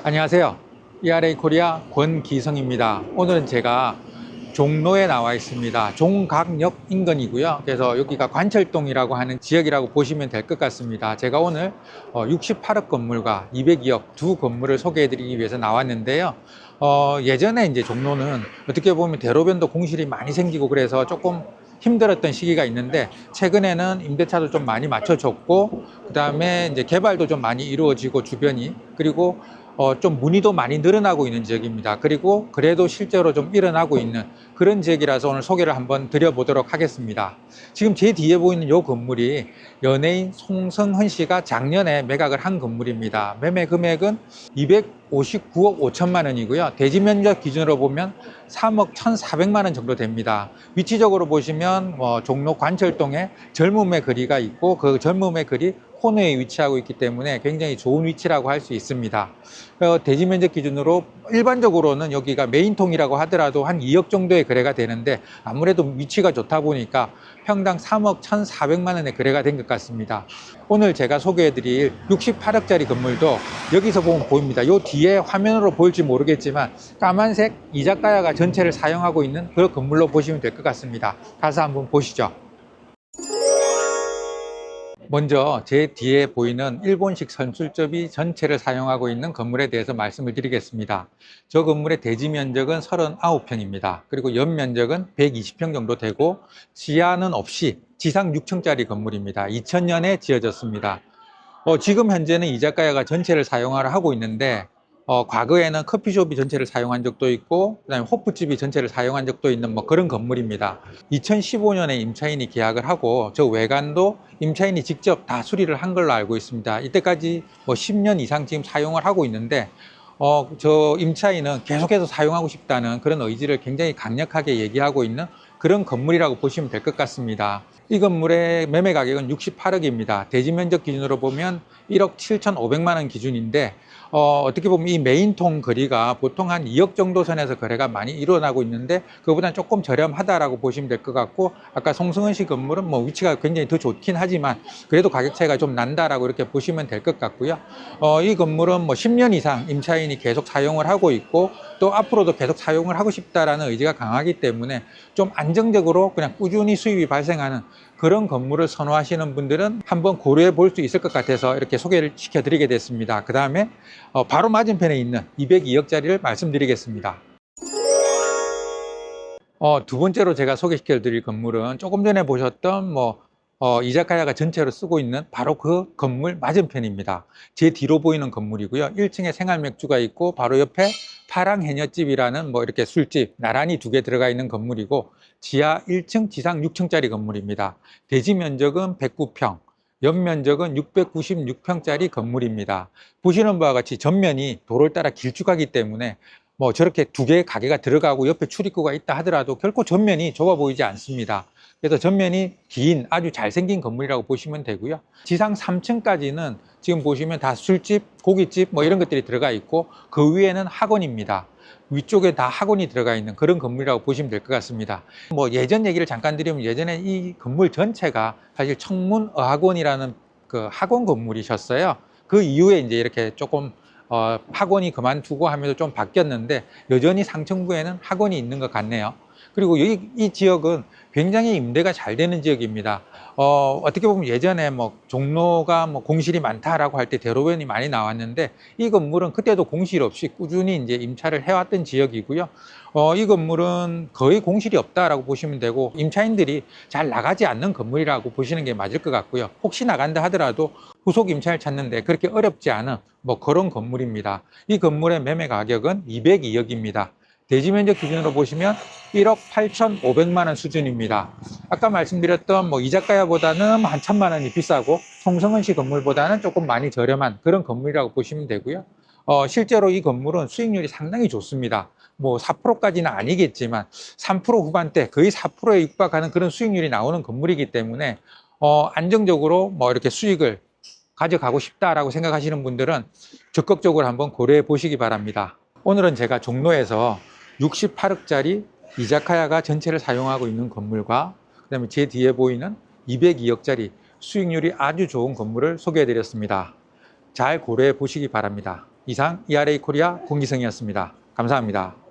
안녕하세요. ERA 코리아 권기성입니다. 오늘은 제가 종로에 나와 있습니다. 종각역 인근이고요. 그래서 여기가 관철동이라고 하는 지역이라고 보시면 될 것 같습니다. 제가 오늘 68억 건물과 202억 두 건물을 소개해 드리기 위해서 나왔는데요. 어, 예전에 이제 종로는 어떻게 보면 대로변도 공실이 많이 생기고 그래서 조금 힘들었던 시기가 있는데 최근에는 임대차도 좀 많이 맞춰졌고 그 다음에 이제 개발도 좀 많이 이루어지고 주변이 그리고 어, 좀 문의도 많이 늘어나고 있는 지역입니다. 그리고 그래도 실제로 좀 일어나고 있는 그런 지역이라서 오늘 소개를 한번 드려보도록 하겠습니다. 지금 제 뒤에 보이는 이 건물이 연예인 송성헌 씨가 작년에 매각을 한 건물입니다. 매매 금액은 259억 5천만 원이고요. 대지 면적 기준으로 보면 3억 1,400만 원 정도 됩니다. 위치적으로 보시면 뭐 종로 관철동에 젊음의 거리가 있고 그 젊음의 거리 코너에 위치하고 있기 때문에 굉장히 좋은 위치라고 할 수 있습니다. 어, 대지 면적 기준으로 일반적으로는 여기가 메인통이라고 하더라도 한 2억 정도의 거래가 되는데 아무래도 위치가 좋다 보니까 평당 3억 1,400만 원의 거래가 된 것 같습니다. 오늘 제가 소개해드릴 68억짜리 건물도 여기서 보면 보입니다. 요 뒤에 화면으로 보일지 모르겠지만 까만색 이자카야가 전체를 사용하고 있는 그런 건물로 보시면 될 것 같습니다. 가서 한번 보시죠. 먼저 제 뒤에 보이는 일본식 선술접이 전체를 사용하고 있는 건물에 대해서 말씀을 드리겠습니다. 저 건물의 대지 면적은 39평입니다. 그리고 연 면적은 120평 정도 되고 지하는 없이 지상 6층짜리 건물입니다. 2000년에 지어졌습니다. 어, 지금 현재는 이자카야가 전체를 사용하려 하고 있는데 어, 과거에는 커피숍이 전체를 사용한 적도 있고 그다음에 호프집이 전체를 사용한 적도 있는 뭐 그런 건물입니다. 2015년에 임차인이 계약을 하고 저 외관도 임차인이 직접 다 수리를 한 걸로 알고 있습니다. 이때까지 뭐 10년 이상 지금 사용을 하고 있는데 어, 저 임차인은 계속해서 사용하고 싶다는 그런 의지를 굉장히 강력하게 얘기하고 있는 그런 건물이라고 보시면 될 것 같습니다. 이 건물의 매매 가격은 68억입니다. 대지 면적 기준으로 보면 1억 7,500만 원 기준인데 어, 어떻게 보면 이 메인통 거리가 보통 한 2억 정도 선에서 거래가 많이 일어나고 있는데 그보다는 조금 저렴하다라고 보시면 될 것 같고 아까 송승헌 씨 건물은 뭐 위치가 굉장히 더 좋긴 하지만 그래도 가격 차이가 좀 난다라고 이렇게 보시면 될 것 같고요. 어, 이 건물은 뭐 10년 이상 임차인이 계속 사용을 하고 있고 또 앞으로도 계속 사용을 하고 싶다라는 의지가 강하기 때문에 좀 안정적으로 그냥 꾸준히 수입이 발생하는 그런 건물을 선호하시는 분들은 한번 고려해 볼 수 있을 것 같아서 이렇게 소개를 시켜드리게 됐습니다. 그 다음에 어, 바로 맞은편에 있는 202억짜리를 말씀드리겠습니다. 어, 두 번째로 제가 소개시켜 드릴 건물은 조금 전에 보셨던 뭐 어, 이자카야가 전체로 쓰고 있는 바로 그 건물 맞은편입니다. 제 뒤로 보이는 건물이고요. 1층에 생활 맥주가 있고 바로 옆에 파랑 해녀집이라는 뭐 이렇게 술집 나란히 두 개 들어가 있는 건물이고 지하 1층, 지상 6층짜리 건물입니다. 대지 면적은 109평, 연면적은 696평짜리 건물입니다. 보시는 바와 같이 전면이 도로를 따라 길쭉하기 때문에 뭐 저렇게 두 개의 가게가 들어가고 옆에 출입구가 있다 하더라도 결코 전면이 좁아 보이지 않습니다. 그래서 전면이 긴 아주 잘생긴 건물이라고 보시면 되고요. 지상 3층까지는 지금 보시면 다 술집, 고깃집 뭐 이런 것들이 들어가 있고 그 위에는 학원입니다. 위쪽에 다 학원이 들어가 있는 그런 건물이라고 보시면 될 것 같습니다. 뭐 예전 얘기를 잠깐 드리면 예전에 이 건물 전체가 사실 청문어학원이라는 그 학원 건물이셨어요. 그 이후에 이제 이렇게 조금 어, 학원이 그만두고 하면서 좀 바뀌었는데 여전히 상층부에는 학원이 있는 것 같네요. 그리고 이, 이 지역은 굉장히 임대가 잘 되는 지역입니다. 어, 어떻게 보면 예전에 뭐 종로가 뭐 공실이 많다라고 할 때 대로변이 많이 나왔는데 이 건물은 그때도 공실 없이 꾸준히 이제 임차를 해왔던 지역이고요. 어, 이 건물은 거의 공실이 없다라고 보시면 되고 임차인들이 잘 나가지 않는 건물이라고 보시는 게 맞을 것 같고요. 혹시 나간다 하더라도 후속 임차를 찾는데 그렇게 어렵지 않은 뭐 그런 건물입니다. 이 건물의 매매 가격은 202억입니다. 대지 면적 기준으로 보시면 1억 8,500만 원 수준입니다. 아까 말씀드렸던 뭐 이자카야보다는 한 천만 원이 비싸고 송성은 씨 건물보다는 조금 많이 저렴한 그런 건물이라고 보시면 되고요. 어, 실제로 이 건물은 수익률이 상당히 좋습니다. 뭐 4%까지는 아니겠지만 3% 후반대 거의 4%에 육박하는 그런 수익률이 나오는 건물이기 때문에 어, 안정적으로 뭐 이렇게 수익을 가져가고 싶다라고 생각하시는 분들은 적극적으로 한번 고려해 보시기 바랍니다. 오늘은 제가 종로에서 68억짜리 이자카야가 전체를 사용하고 있는 건물과 그다음에 제 뒤에 보이는 202억짜리 수익률이 아주 좋은 건물을 소개해 드렸습니다. 잘 고려해 보시기 바랍니다. 이상 ERA 코리아 공기성이었습니다. 감사합니다.